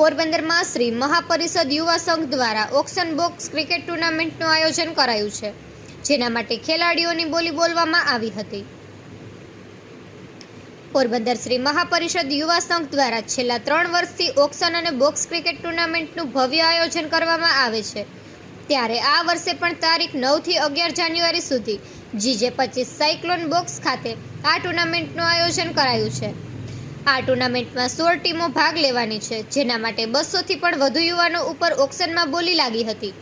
પોરબંદરમાં શ્રી મહાપરિષદ યુવા સંઘ દ્વારા ઓક્શન બોક્સ ક્રિકેટ ટુર્નામેન્ટનું આયોજન કરાયું છે, જેના માટે ખેલાડીઓની બોલી બોલવામાં આવી હતી. પોરબંદર શ્રી મહાપરિષદ યુવા સંઘ દ્વારા છેલ્લા ત્રણ વર્ષથી ઓક્શન અને બોક્સ ક્રિકેટ ટુર્નામેન્ટનું ભવ્ય આયોજન કરવામાં આવે છે. ત્યારે આ વર્ષે પણ તારીખ નવથી અગિયાર જાન્યુઆરી સુધી જીજે પચીસ સાયક્લોન બોક્સ ખાતે આ ટુર્નામેન્ટનું આયોજન કરાયું છે. આ ટુર્નામેન્ટમાં સોળ ટીમો ભાગ લેવાની છે, જેના માટે બસોથી પણ વધુ યુવાનો ઉપર ઓક્શનમાં બોલી લાગી હતી.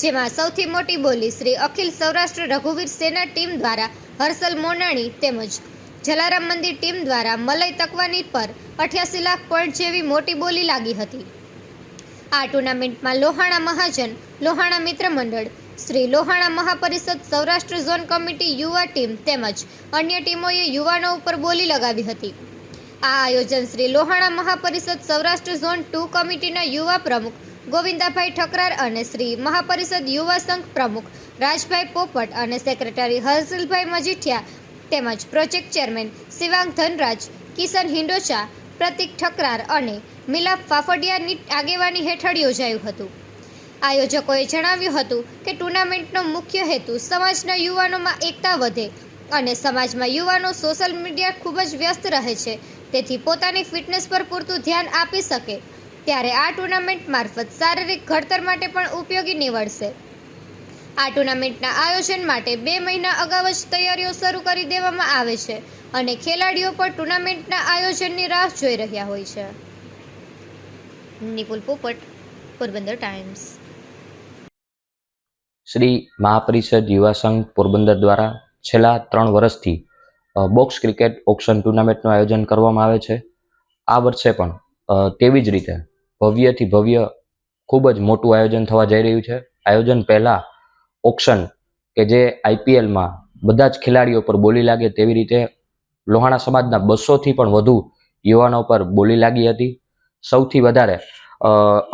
જેમાં સૌથી મોટી બોલી શ્રી અખિલ સૌરાષ્ટ્ર રઘુવીર સેના ટીમ દ્વારા હર્ષલ મોનાણી તેમજ જલારામ મંદિર ટીમ દ્વારા મલય તકવાની પર અઠ્યાસી લાખ પોઈન્ટ જેવી મોટી બોલી લાગી હતી. આ ટુર્નામેન્ટમાં લોહાણા મહાજન, લોહાણા મિત્ર મંડળ, શ્રી લોહાણા મહાપરિષદ સૌરાષ્ટ્ર ઝોન કમિટી યુવા ટીમ તેમજ અન્ય ટીમોએ યુવાનો ઉપર બોલી લગાવી હતી. આ આયોજન શ્રી લોહાણા મહાપરિષદ સૌરાષ્ટ્ર ઝોન ટુ કમિટીના યુવા પ્રમુખ ગોવિંદાભાઈ ઠકરાર અને શ્રી મહાપરિષદ યુવા સંઘ પ્રમુખ રાજભાઈ પોપટ અને સેક્રેટરી હર્ષલભાઈ મજીઠિયા તેમજ પ્રોજેક્ટ ચેરમેન શિવાંગ ધનરાજ, કિશન હિંડોચા, પ્રતિક ઠકરાર અને મિલાપ ફાફડિયાની આગેવાની હેઠળ યોજાયું હતું. આયોજકોએ જણાવ્યું હતું કે ટુર્નામેન્ટનો મુખ્ય હેતુ સમાજના યુવાનોમાં એકતા વધે અને સમાજમાં યુવાનો સોશિયલ મીડિયા ખૂબ જ વ્યસ્ત રહે છે તેથી પોતાની ફિટનેસ પર પૂરતું ધ્યાન આપી શકે, ત્યારે આ ટુર્નામેન્ટ મારફત શારીરિક ઘડતર માટે પણ ઉપયોગી નીવડશે. આ ટુર્નામેન્ટના આયોજન માટે બે મહિના અગાઉ જ તૈયારીઓ શરૂ કરી દેવામાં આવે છે અને ખેલાડીઓ પણ ટુર્નામેન્ટના આયોજનની રાહ જોઈ રહ્યા હોય છે. નિપુલ પોપટ, પોરબંદર ટાઈમ્સ. શ્રી મહાપરિષદ યુવા સંઘ પોરબંદર દ્વારા છેલ્લા ત્રણ વર્ષથી બોક્સ ક્રિકેટ ઓક્શન ટુર્નામેન્ટનું આયોજન કરવામાં આવે છે. આ વર્ષે પણ તેવી જ રીતે ભવ્યથી ભવ્ય ખૂબ જ મોટું આયોજન થવા જઈ રહ્યું છે. આયોજન પહેલાં ઓક્શન કે જે આઈપીએલમાં બધા જ ખેલાડીઓ પર બોલી લાગે તેવી રીતે લોહાણા સમાજના બસોથી પણ વધુ યુવાનો પર બોલી લાગી હતી. સૌથી વધારે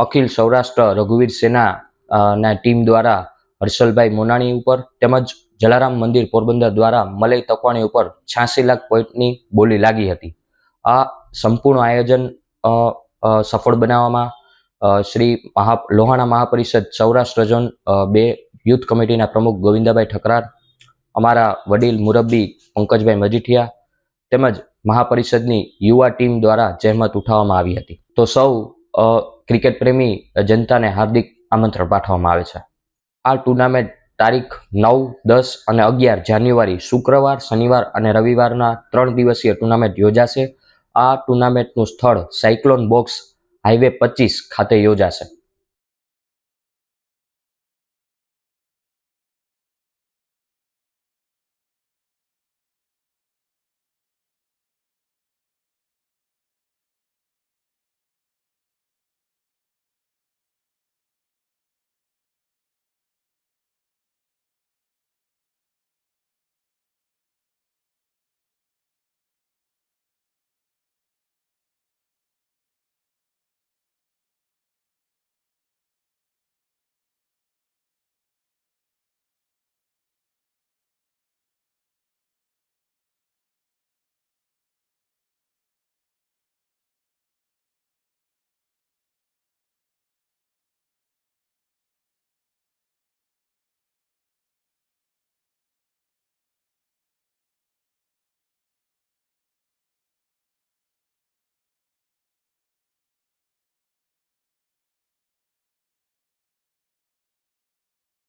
અખિલ સૌરાષ્ટ્ર રઘુવીર સેના ના ટીમ દ્વારા હર્ષલભાઈ મોનાણી ઉપર તેમજ જલારામ મંદિર પોરબંદર દ્વારા મલય તકવાણી ઉપર છ્યાસી લાખ પોઈન્ટની બોલી લાગી હતી. આ સંપૂર્ણ આયોજન સફળ બનાવવામાં શ્રી મહા, લોહાણા મહાપરિષદ સૌરાષ્ટ્ર ઝોન બે યુથ કમિટીના પ્રમુખ ગોવિંદાભાઈ ઠકરાર, અમારા વડીલ મુરબ્બી પંકજભાઈ મજીઠિયા તેમજ મહાપરિષદની યુવા ટીમ દ્વારા જહેમત ઉઠાવવામાં આવી હતી. તો સૌ ક્રિકેટ પ્રેમી જનતાને હાર્દિક આમંત્રણ પાઠવવામાં આવે છે. આ ટુર્નામેન્ટ તારીખ નવ, દસ અને અગિયાર જાન્યુઆરી શુક્રવાર, શનિવાર અને રવિવારના ત્રણ દિવસીય ટુર્નામેન્ટ યોજાશે. આ ટુર્નામેન્ટનું સ્થળ સાયક્લોન બોક્સ હાઈવે પચીસ ખાતે યોજાશે.